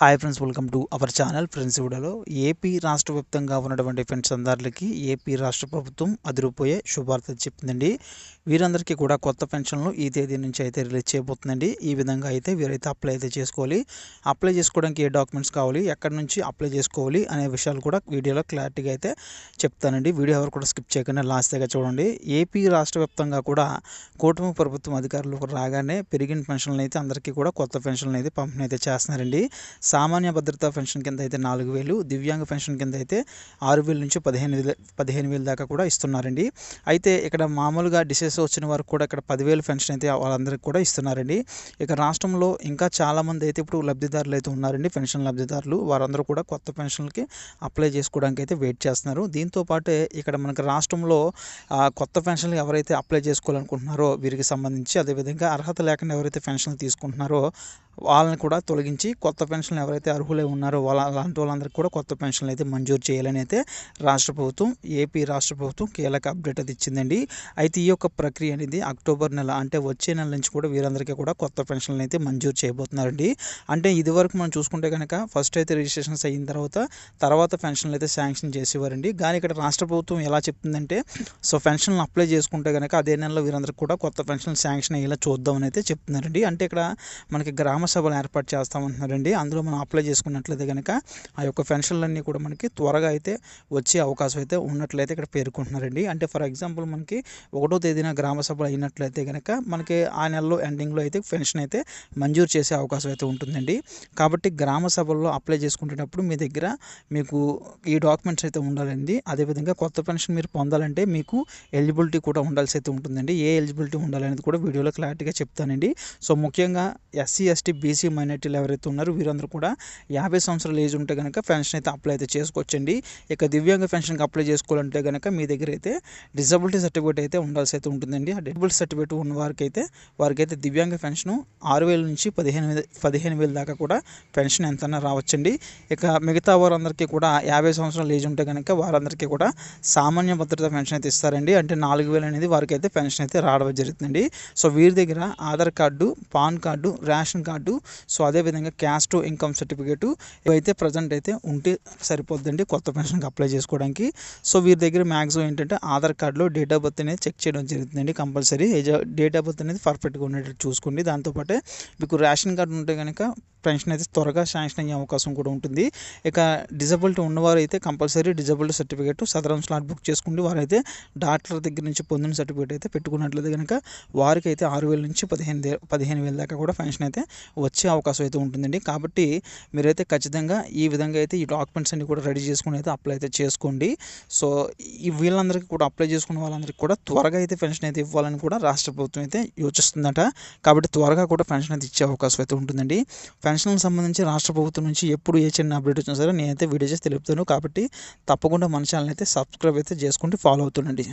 Hi friends welcome to our channel friends వీడియోలో AP రాష్ట్ర వ్యాప్తంగా ఉన్నటువంటి ఫ్రెండ్స్ అందరికీ ఏపీ రాష్ట్ర ప్రభుత్వం అదిరిపోయే శుభార్త చెప్పిందండి వీరందరికీ కూడా కొత్త పెన్షన్లు ఈ తేదీ నుంచి అయితే రిలీజ్ చేయబోతుందండి. ఈ విధంగా అయితే వీరైతే అప్లై అయితే చేసుకోవాలి. అప్లై చేసుకోవడానికి ఏ డాక్యుమెంట్స్ కావాలి ఎక్కడి నుంచి అప్లై చేసుకోవాలి అనే విషయాలు కూడా వీడియోలో క్లారిటీగా అయితే చెప్తానండి. వీడియో ఎవరు కూడా స్కిప్ చేయకుండా లాస్ట్ దగ్గర చూడండి. ఏపీ రాష్ట్ర వ్యాప్తంగా కూడా కూటమి ప్రభుత్వం అధికారులు రాగానే పెరిగిన పెన్షన్లు అయితే అందరికీ కూడా కొత్త పెన్షన్లు అయితే పంపిణీ అయితే చేస్తున్నారండి. సామాన్య భద్రతా పెన్షన్ కింద అయితే నాలుగు వేలు దివ్యాంగ పెన్షన్ కింద అయితే ఆరు వేల నుంచి పదిహేను వేల పదిహేను వేల దాకా కూడా ఇస్తున్నారండి. అయితే ఇక్కడ మామూలుగా డిసెస్ వచ్చిన వారు కూడా ఇక్కడ పదివేలు పెన్షన్ అయితే వాళ్ళందరికీ కూడా ఇస్తున్నారండి. ఇక రాష్ట్రంలో ఇంకా చాలామంది అయితే ఇప్పుడు లబ్ధిదారులు అయితే ఉన్నారండి పెన్షన్ లబ్ధిదారులు. వారందరూ కూడా కొత్త పెన్షన్లకి అప్లై చేసుకోవడానికి అయితే వెయిట్ చేస్తున్నారు. దీంతో పాటే ఇక్కడ మనకు రాష్ట్రంలో కొత్త పెన్షన్లు ఎవరైతే అప్లై చేసుకోవాలనుకుంటున్నారో వీరికి సంబంధించి అదేవిధంగా అర్హత లేకుండా ఎవరైతే పెన్షన్లు తీసుకుంటున్నారో వాళ్ళని కూడా తొలగించి కొత్త పెన్షన్లు ఎవరైతే అర్హులై ఉన్నారో వాళ్ళ అలాంటి వాళ్ళందరికీ కూడా కొత్త పెన్షన్లు అయితే మంజూరు చేయాలని అయితే రాష్ట్ర ప్రభుత్వం ఏపీ రాష్ట్ర ప్రభుత్వం కీలక అప్డేట్ అది ఇచ్చిందండి. అయితే ఈ యొక్క ప్రక్రియ అనేది అక్టోబర్ నెల అంటే వచ్చే నెల నుంచి కూడా వీరందరికీ కూడా కొత్త పెన్షన్లు అయితే మంజూరు చేయబోతున్నారండి. అంటే ఇదివరకు మనం చూసుకుంటే కనుక ఫస్ట్ అయితే రిజిస్ట్రేషన్స్ అయిన తర్వాత తర్వాత పెన్షన్లు అయితే శాంక్షన్ చేసేవారండి. కానీ ఇక్కడ రాష్ట్ర ప్రభుత్వం ఎలా చెప్తుందంటే సో పెన్షన్లు అప్లై చేసుకుంటే కనుక అదే నెలలో వీరందరికీ కూడా కొత్త పెన్షన్లు శాంక్షన్ అయ్యేలా చూద్దామని అయితే చెప్తున్నారండి. అంటే ఇక్కడ మనకి గ్రామ సభలు ఏర్పాటు చేస్తామంటున్నారండి. అందులో మనం అప్లై చేసుకున్నట్లయితే కనుక ఆ యొక్క పెన్షన్లన్నీ కూడా మనకి త్వరగా అయితే వచ్చే అవకాశం అయితే ఉన్నట్లయితే ఇక్కడ పేర్కొంటున్నారండి. అంటే ఫర్ ఎగ్జాంపుల్ మనకి ఒకటో తేదీన గ్రామ సభ అయినట్లయితే కనుక మనకి ఆ నెలలో ఎండింగ్లో అయితే పెన్షన్ అయితే మంజూరు చేసే అవకాశం అయితే ఉంటుందండి. కాబట్టి గ్రామ సభల్లో అప్లై చేసుకునేటప్పుడు మీ దగ్గర మీకు ఈ డాక్యుమెంట్స్ అయితే ఉండాలండి. అదేవిధంగా కొత్త పెన్షన్ మీరు పొందాలంటే మీకు ఎలిజిబిలిటీ కూడా ఉండాల్సి అయితే ఉంటుందండి. ఏ ఎలిజిబిలిటీ ఉండాలనేది కూడా వీడియోలో క్లారిటీగా చెప్తానండి. సో ముఖ్యంగా ఎస్సీ ఎస్టీ బీసీ మైనార్టీలు ఎవరైతే ఉన్నారో వీరందరూ కూడా కూడా యాభై సంవత్సరాల ఏజ్ ఉంటే కనుక పెన్షన్ అయితే అప్లై అయితే చేసుకోవచ్చండి. ఇక దివ్యాంగ పెన్షన్కి అప్లై చేసుకోవాలంటే కనుక మీ దగ్గర అయితే డిజబిలిటీ సర్టిఫికేట్ అయితే ఉండాల్సి అయితే ఉంటుందండి. ఆ డిజబిలిటీ సర్టిఫికేట్ ఉన్న వారికి అయితే వారికి అయితే దివ్యాంగ పెన్షన్ ఆరు వేల నుంచి పదిహేను వేల పదిహేను వేల దాకా కూడా పెన్షన్ ఎంతైనా రావచ్చండి. ఇక మిగతా వారందరికీ కూడా యాభై సంవత్సరాల ఏజ్ ఉంటే కనుక వారందరికీ కూడా సామాన్య భద్రత పెన్షన్ అయితే ఇస్తారండి. అంటే నాలుగు వేలు అనేది వారికి అయితే పెన్షన్ అయితే రావడం జరుగుతుందండి. సో వీరి దగ్గర Aadhaar card PAN card ration card so అదేవిధంగా క్యాస్ట్ ఇన్కమ్ సర్టిఫికేటు ఇవైతే ప్రజెంట్ అయితే ఉంటే సరిపోద్దండి కొత్త పెన్షన్కి అప్లై చేసుకోవడానికి. సో వీరి దగ్గర మ్యాక్సిమం ఏంటంటే ఆధార్ కార్డులో డేట్ ఆఫ్ బర్త్ అనేది చెక్ చేయడం జరుగుతుందండి కంపల్సరీ. డేట్ ఆఫ్ బర్త్ అనేది పర్ఫెక్ట్గా ఉండేటట్టు చూసుకోండి. దాంతోపాటే మీకు రేషన్ కార్డు ఉంటే కనుక పెన్షన్ అయితే త్వరగా శాంక్షన్ అయ్యే అవకాశం కూడా ఉంటుంది. ఇక డిజబిలిటీ ఉన్నవారు అయితే compulsory disability certificate Sadaram slot book చేసుకుంటే వారైతే డాక్టర్ దగ్గర నుంచి పొందిన సర్టిఫికేట్ అయితే పెట్టుకున్నట్లయితే కనుక వారికి అయితే ఆరు వేల నుంచి పదిహేను పదిహేను వేల దాకా కూడా పెన్షన్ అయితే వచ్చే అవకాశం అయితే ఉంటుందండి. కాబట్టి మీరైతే ఖచ్చితంగా ఈ విధంగా అయితే ఈ డాక్యుమెంట్స్ అన్ని కూడా రెడీ చేసుకుని అయితే అప్లై అయితే చేసుకోండి. సో ఈ వీళ్ళందరికీ కూడా అప్లై చేసుకున్న వాళ్ళందరికీ కూడా త్వరగా అయితే పెన్షన్ అయితే ఇవ్వాలని కూడా రాష్ట్ర ప్రభుత్వం అయితే యోచిస్తుందట. కాబట్టి త్వరగా కూడా పెన్షన్ అయితే ఇచ్చే అవకాశం అయితే ఉంటుందండి. పెన్షన్లకు సంబంధించి రాష్ట్ర ప్రభుత్వం నుంచి ఎప్పుడు ఏ చిన్న అప్డేట్ వచ్చినా సరే నేనైతే వీడియో చేసి తెలుపుతాను. కాబట్టి తప్పకుండా మన ఛానల్ అయితే సబ్స్క్రైబ్ అయితే చేసుకుంటూ ఫాలో అవుతుండండి.